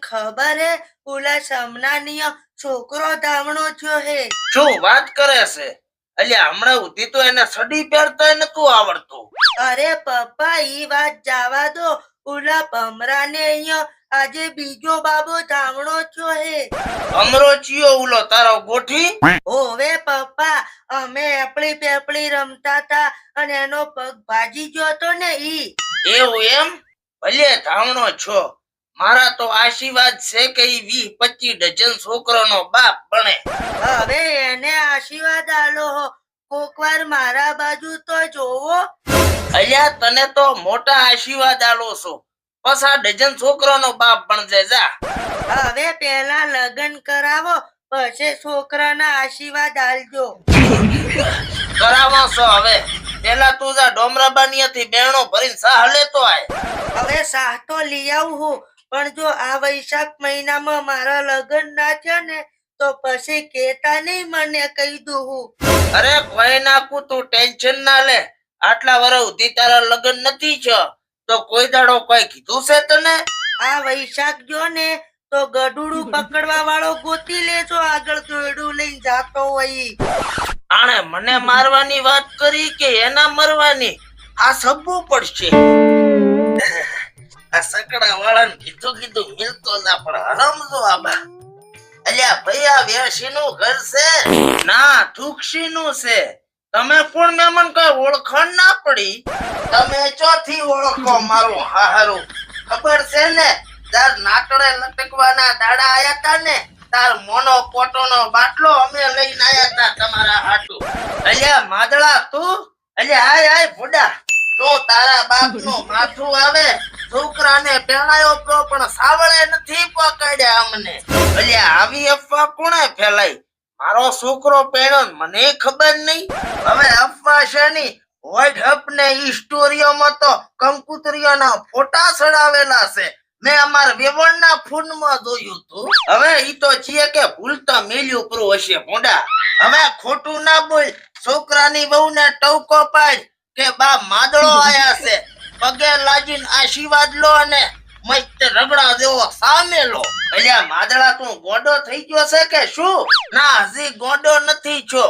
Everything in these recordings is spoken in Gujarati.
ખબર હે? ઓલા સમનાનીય છોકરો ધામણો થયો હે. શું વાત કરે છે? અલ્યા હમણાં ઉધી તો એને સડી પહેરતા નતું આવડતું. અરે પપ્પા ઈ વાત જવા દો. ઓલા ભમરાને અહીંયા આજે બીજો બાબો ધામણો થયો હે. અમરો ચિયો ઉલો તારો ગોઠી? ઓવે પપ્પા અમે એપડી પેપડી રમતા તા અને એનો પગ ભાજી ગયો તો ને ઈ? એવું એમ? ભલે ધાવણો છો. મારા તો આશીર્વાદ છે કે ઈ વીસ પચીસ ડઝન છોકરાનો બાપ બને. હવે એને આશીર્વાદ આલો હો. કોક વાર મારા બાજુ તો જોવો. અલ્યા તને તો મોટા આશીર્વાદ આલો છો. પછા ડઝન છોકરાનો બાપ બનજે જા. હવે પેલા લગ્ન કરાવો પછી છોકરાના આશીર્વાદ આલજો. કરાવો છો હવે. પેલા તું જા ડોમરાબાની થી બેણો ભરીને સાહ લેતો આય. હવે સાહ તો લઈ આવું હું. પણ જો આ વૈશાખ મહિનામાં મારા લગ્ન ના થયા ને તો પછી કેતા નહીં મને કહી દઉં હું. અરે કોઈ નાખું તું ટેન્શન ના લે. આટલા વર્ષ સુધી તારા લગ્ન નથી છે તો કોઈ દાડો કોઈ કીધું છે તને? આ વૈશાખ જો ને તો ગડુડું પકડવા વાળો ગોતી લેજો આગળ ગડું લઈને જાતો હોય. ઈ. આણે મને મારવાની વાત કરી કે એના મરવાની? આ સબવું પડશે. ઓળખો મારું હારું ખબર છે ને, તાર નાટડે લટકવાના દાડા આયા ને, તાર મોનો પોટોનો બાટલો અમે લઈને આયા તમારા હાટુ. અલ્યા, માદળા, તું? અલ્યા, આય આય, ભુડા. તું તારા બાપનું માથું આવે, છોકરાને તો મને ખબર નહીં. હવે અફવા ને તો કંકુતરીઓના ફોટા ચડાવેલા છે. મેં અમારા વેવણના ફૂનમાં જોયું તું. હવે ઈ તો છીએ કે ભૂલતા મેલ્યું પરું હશે ભોંડા. હવે ખોટું ના બોલ, છોકરાની વહુને ટવકો પાડ. કે બા માદળો આયા છે. પગે લાજીને આશીર્વાદ લો અને મસ્ત રગડા દેવો સામે લો. અલ્યા માદળા તું ગોડો થઈ ગયો છે કે શું? ના હજી ગોડો નથી છો.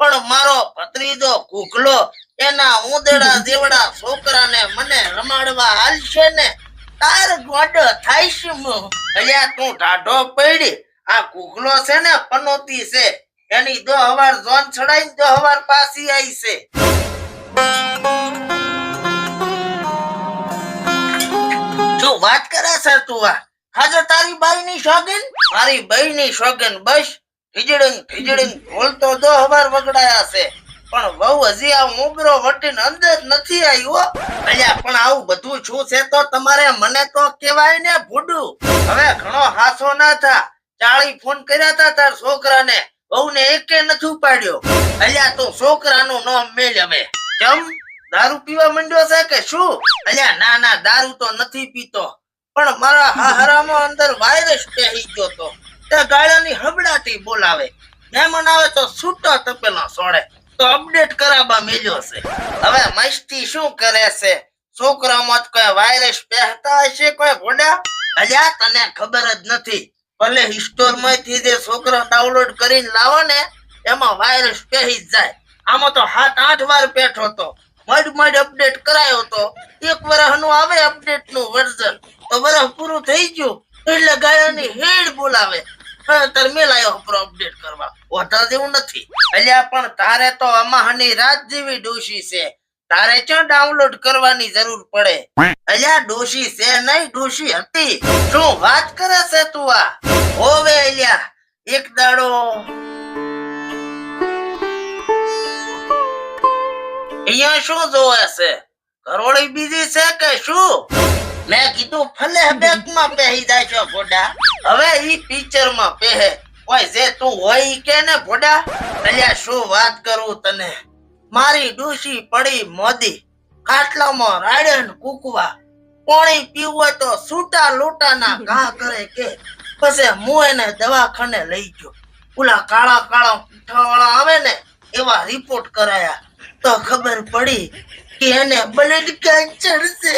પણ મારો ભત્રીજો કુકલો એના ઉંદડા જેવડા છોકરાને મને રમાડવા હાલશે ને તાર ગોડો થાય છે મું. અલ્યા તું ઢાઢો પડી. આ કુકલો છે ને પનોતી છે. એની દો હવાર જોન છડાઈ દો હવાર પાછી આવી છે. શું વાત કરે સર તું આ. આજે તારી બાઈ ની શોગન મારી બાઈ ની શોગન બસ. ખીજડીન ખીજડીન બોલતો દો હવાર વગડાયા છે. પણ વહુ હજી આ મોગરો વટીને અંદર નથી આવ્યો અલ્યા, પણ આવું બધું શું છે તો તમારે મને તો કહેવાય ને ભૂડું. હવે ઘણો હાસો ના થા. ચાળી ફોન કર્યા તા તાર છોકરાને. વહુને એકે નથી ઉપાડ્યો. અલ્યા, તો છોકરાનું નામ મેલ હવે. કેમ દારૂ પીવા માંડ્યો છે કે શું? અલ્યા, ના ના, દારૂ તો નથી પીતો. પણ મારા હારામાં અંદર વાયરસ પહેરી ગયો તો. તે ગાળાની હબડાટી બોલાવે. મહેમાન આવે તો છૂટો તપેલો સોડે તો અપડેટ કરાવવા મેલ્યો છે. હવે મસ્તી શું કરે છે? છોકરામાં કોઈ વાયરસ પહેરતા હશે કોઈ ઘોડા અલ્યા, તને ખબર જ નથી. ભલે સ્ટોરમાંથી જે છોકરા ડાઉનલોડ કરીને લાવો ને, એમાં વાયરસ પહેરી જાય. આમાં તો સાત આઠ વાર પેઠો તો. મડ મડ અપડેટ કરાયો તો. એક વર્ષનું આવે અપડેટનું વર્ઝન તો વર્ષ પૂરું થઈ ગયું. એટલે ગાયાની હેડ બોલાવે. તાર મેલાયો પર અપડેટ કરવા. ઓઢા જેવું નથી. અલ્યા, પણ તારે તો અમાહની રાત જેવી ડોશી છે. તારે ક્યાં ડાઉનલોડ કરવાની જરૂર પડે? અલ્યા, ડોશી છે નહીં, ડોશી હતી. શું વાત કરે છે તું આ? હોવે, અલ્યા. એક દાડો અહીંયા શું જોવે છે? કરોળી બીજી છે કે શું? મેં કીધું, ફલે બેગમાં પહેરી જાય છો ભોડા. હવે ઈ પિક્ચરમાં પહેરે ઓય, જે તું હોય ઈ કે ને ભોડા? અલ્યા, શું વાત કરું તને? મારી ડૂસી પડી મોદી. ખાટલામાં રાડે કૂકવા. પાણી પીવું તો સૂટા ના ઘા કરે કે. પછી હું એને દવાખાને લઈ ગયો. ઓલા કાળા કાળા પીઠા વાળા આવે ને, એવા રિપોર્ટ કરાયા. તો ખબર પડી કે એને બ્લડ કેન્સર છે.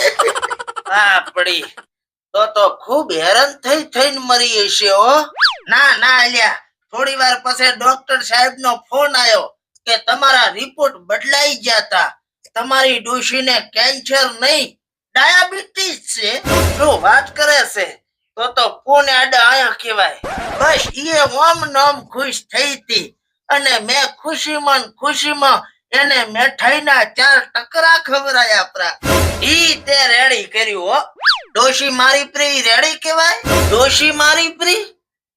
હા, પડી. તો તો ખૂબ હેરાન થઈ થઈને મરી હશે હો. ના ના, અલ્યા. થોડી વાર પછી ડોક્ટર સાહેબ નો ફોન આવ્યો કે તમારા રિપોર્ટ બદલાઈ ગયા હતા તમારી ડોશીને કેન્સર નહીં. ડાયાબિટીસ છે. શું વાત કરે છે. તો તો ફોન આડા આયા કહેવાય. બસ ઈએ ઓમ નોમ ખુશ થઈ હતી. અને મેં ખુશીમાં ખુશીમાં એને મીઠાઈના ચાર ટકરા ખવરાયા પ્રા. ઈ તે રેડી કર્યું હો. ડોશી મારી પ્રી રેડી કહેવાય? ડોશી મારી પ્રી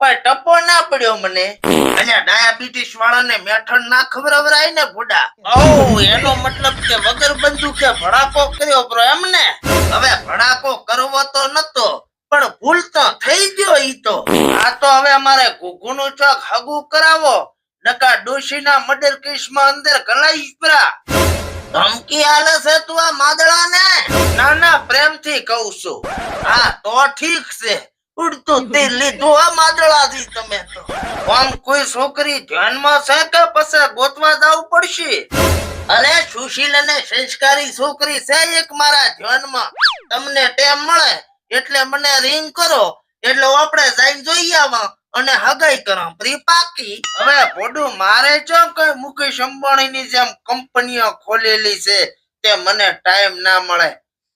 પણ ટપો ના પડ્યો મને. અહીંયા ડાયાબિટીસ વાળાને મેઠણ ના ખવરાવરાય ને ભૂડા. ઓ એનો મતલબ કે વગર બંદૂકે ભડાકો કર્યો પ્રો એમને? હવે ભડાકો કરવો તો નતો, પણ ભૂલ તો થઈ ગયો ઈ તો. આ તો હવે અમારે ઘૂઘુનું ચોક હગું કરાવો. નકા ડોશીના મર્ડર કેસમાં અંદર પરા. ધમકી આલે છે તું આ માદળાને? ના ના પ્રેમથી કહું છું. હા, તો ઠીક છે. ઉડતું તીર લીધું આ માદળાથી તમે તો. આમ કોઈ છોકરી ધ્યાનમાં છે કે પછી ગોતવા જવું પડશે? અરે સુશીલ અને સંસ્કારી છોકરી છે એક મારા ધ્યાનમાં. તમને ટેમ મળે, એટલે મને રિંગ કરો. એટલે આપણે જઈને જોઈ આવા. અને હગાઈ કરો પ્રી હવે ભોડું, મારે જો કઈ મુકેશ અંબાણીની જેમ કંપનીઓ ખોલેલી છે, તે મને ટાઈમ ના મળે.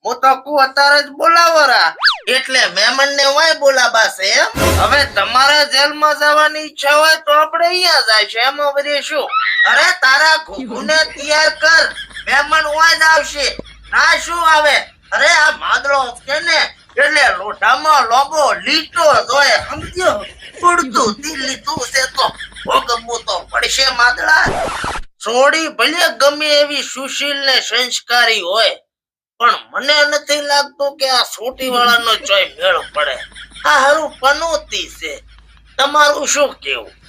હું તો કુ અત્યારે જ બોલાવરા એટલે મહેમાન ને વાય બોલાવા છે હવે તમારે જેલમાં જવાની ઈચ્છા હોય તો આપણે અહીંયા જાય છે. એમ વળી શું? અરે તારા ઘૂઘુને તૈયાર કર. મહેમાન વાય જ આવશે. ના શું આવે? અરે આ માદળો છે ને, એટલે લોઢામાં લોબો લીટો જોય, સમજ્યો? ઉડતું દિલ્હી તું છે તો ભોગવવું તો પડશે માદળા. છોડી ભલે ગમે એવી સુશીલ ને સંસ્કારી હોય, પણ મને નથી લાગતું કે આ સોટી વાળાનો ચોય મેળ પડે. આ હારું પનોતી છે. તમારું શું કેવું?